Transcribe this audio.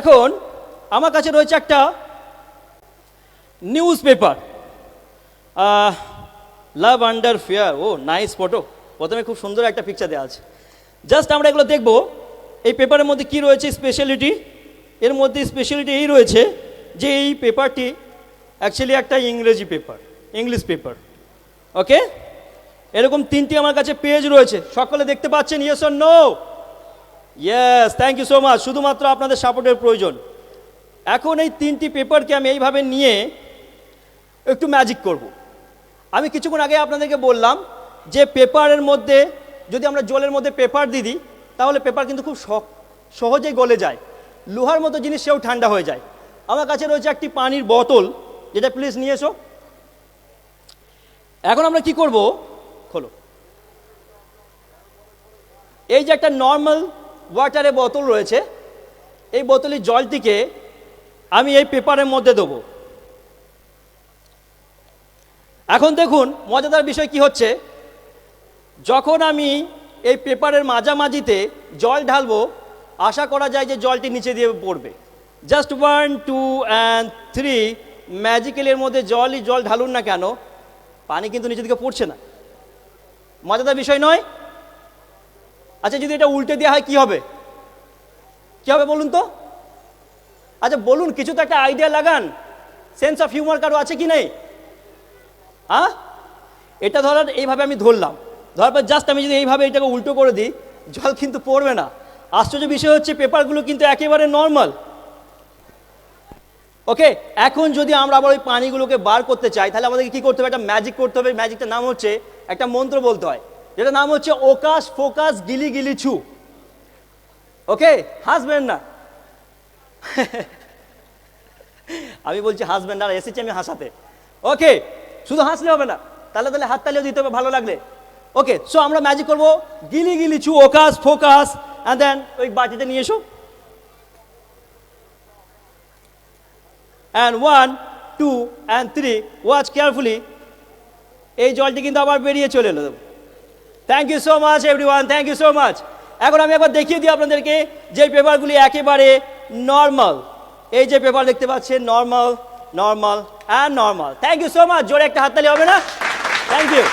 এখন আমার কাছে রয়েছে একটা newspaper. Love under fair oh nice photo প্রথমে খুব সুন্দর একটা পিকচার দেওয়া আছে। জাস্ট আমরা এগুলো দেখব, এই পেপারের মধ্যে কি রয়েছে স্পেশালিটি এর মধ্যে স্পেশালিটি এই রয়েছে যে এই পেপারটি অ্যাকচুয়ালি একটা ইংরেজি পেপার ইংলিশ পেপার ওকে এরকম তিনটি আমার কাছে পেজ রয়েছে। সকলে দেখতে পাচ্ছেন? Yes or no yes thank you so much শুধুমাত্র আপনাদের সাপোর্টের প্রয়োজন। এখন এই তিনটি পেপারকে আমি এইভাবে নিয়ে একটু ম্যাজিক করব। আমি কিছুক্ষণ আগে আপনাদেরকে বললাম যে পেপারের মধ্যে, যদি আমরা জলের মধ্যে পেপার দিয়ে দিই, তাহলে পেপার কিন্তু খুব সহ- সহজেই গলে যায়। লোহার মতো জিনিস সেও ঠান্ডা হয়ে যায়। আমার কাছে রয়েছে একটি পানির বোতল। যেটা প্লিজ নিয়ে এসো। এখন আমরা কি করব? খোলো। এই যে একটা নর্মাল ওয়াটারের বোতল রয়েছে, এই বোতলের জলটিকে আমি এই পেপারের মধ্যে দেবো। এখন দেখুন মজাদার বিষয় কি হচ্ছে। যখন আমি এই পেপারের মাঝামাঝিতে জল ঢালবো, আশা করা যায় যে জলটি নিচে দিয়ে পড়বে। Just one two and three ম্যাজিক্যালের মধ্যে জলই জল ঢালুন না কেন, পানি কিন্তু নিচে দিকে পড়ছে না। মজাদার বিষয় নয়? আচ্ছা যদি এটা উল্টে দেওয়া হয়, কি হবে? কি হবে বলুন তো? আচ্ছা বলুন, কিছু তো একটা আইডিয়া লাগান। সেন্স অফ হিউমার কারও আছে কি নেই? হ্যাঁ? এটা ধরার, এইভাবে আমি ধরলাম। ধরার পর জাস্ট আমি যদি এইভাবে এটাকে উল্টো করে দিই, জল কিন্তু পড়বে না। আশ্চর্য বিষয় হচ্ছে, পেপারগুলো কিন্তু একেবারে নর্মাল ওকে এখন যদি আমরা আবার ওই পানিগুলোকে বার করতে চাই, তাহলে আমাদেরকে কি করতে হবে? একটা ম্যাজিক করতে হবে। ম্যাজিকটার নাম হচ্ছে, একটা মন্ত্র বলতে হয়। যেটা নাম হচ্ছে ওকাশ ফোকাস গিলি গিলি ছু। ওকে? হাসবেন না। আমি বলছি হাসবেন না, এসেছি আমি হাসাতে। ওকে? শুধু হাসলে হবে না তাহলে তাহলে হাত তালিও দিতে হবে, ভালো লাগলে। ওকে সো আমরা ম্যাজিক করব গিলি গিলি ছু ওকাস ফোকাস অ্যান্ড দেন ওই বাটিতে নিয়ে এসো। And one two and three watch carefully এই জলটি কিন্তু আবার বেরিয়ে চলে এলো। Thank you so much everyone thank you so much এখন আমি একবার দেখিয়ে দিই আপনাদেরকে যে পেপারগুলি একেবারে নর্মাল এই যে পেপার দেখতে পাচ্ছেন normal normal and normal thank you so much জোরে একটা হাততালি হবে না? Thank you